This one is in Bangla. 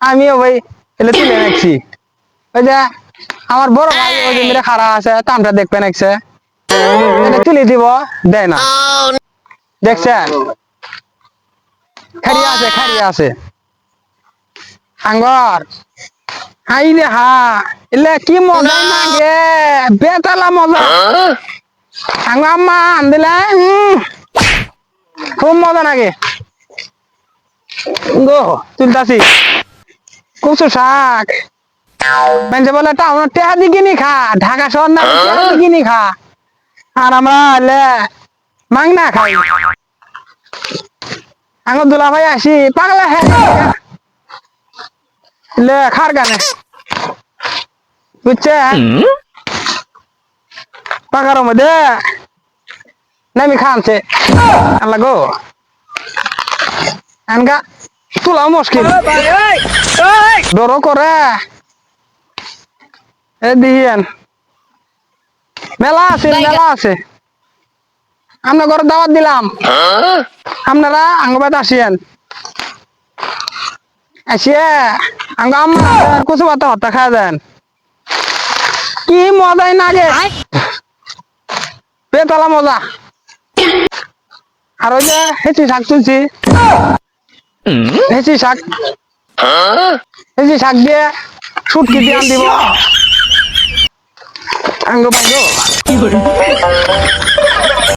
আমিও ভাই এলে তুলে রাখছি। ওই যে আমার বড় ভাই ওই মেরে খারাপ আছে তামটা দেখবে নাকছে তুলে দিব দেয় না। দেখছেন? খারিয়া আছে খারিয়া আছে। আঙ্গর। হাই রে হা এলে কি মজা লাগে? বেতালা মজা। আঙ্গ আম্মা আনদিলা খুব মজা লাগে। গো তুলতাছি। কুচু শাক। বেঞ্চে বলে টাউন টেহা দি কিনি খা, ঢাকা শহর না, টেহা দি কিনি খা। আর আমরা হলে মাংনা খাই। আঙ্গুর দুলা ভাই আসি, পাগলা হ্যাঁ। লে, খার গানে। বুঝছে? পাকার মধ্যে। নামি খানছে আল্লাহ গো। আনগা, তোলাও মুশকিল। ডরও করে এ দিহিয়ান মেলা আছে মেলা আছে আমরা ঘরে দাওয়াত দিলাম আপনারা আঙ্গবাদ আসিয়েন আসিয়ে আঙ্গ আম্মা আর কুচু পাতা হত্যা খাওয়া দেন কি মজাই না গে পেতালা মজা আর ওই যে হেঁচি শাক তুলছি হেঁচি শাক হেঁচি শাক দিয়ে সুটকি দিয়ে আন দিব। আঙ্গ পাঙ্গ।